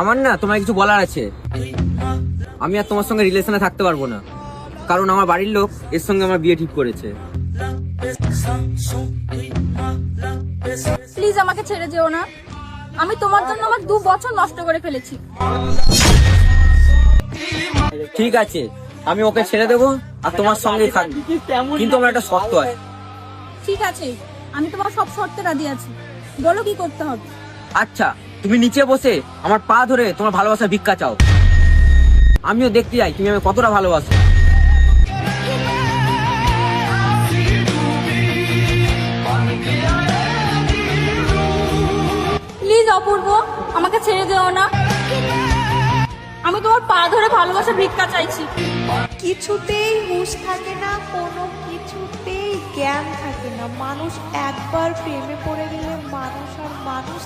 আমার না তোমার কিছু বলার আছে। আমি আর তোমার সঙ্গে রিলেশনে থাকতে পারব না। কারণ আমার বাড়ির লোক এর সঙ্গে আমার বিয়ে ঠিক করেছে। প্লিজ আমাকে ছেড়ে যেও না। আমি তোমার জন্য আমার দু বছর নষ্ট করে ফেলেছি। ঠিক আছে আমি ওকে ছেড়ে দেবো আর তোমার সঙ্গেই থাকব কিন্তু আমার একটা শর্ত আছে। ঠিক আছে আমি তোমার সব শর্তে রাজি আছি। বলো কি করতে হবে? আচ্ছা তুমি নিচে বসে আমার পা ধরে তোমার ভালোবাসা ভিক্ষা চাও। আমিও দেখতে যাই তুমি আমি কতটা ভালোবাসো। প্লিজ অপূর্ব আমাকে ছেড়ে যেও না। আমি তোমার পা ধরে ভালোবাসা ভিক্ষা চাইছি। কিছুতেই হুঁশ থাকে না কোনো কিছুতেই জ্ঞান থাকে না। মানুষ একবার প্রেমে পড়ে গেলে মানুষ আর মানুষ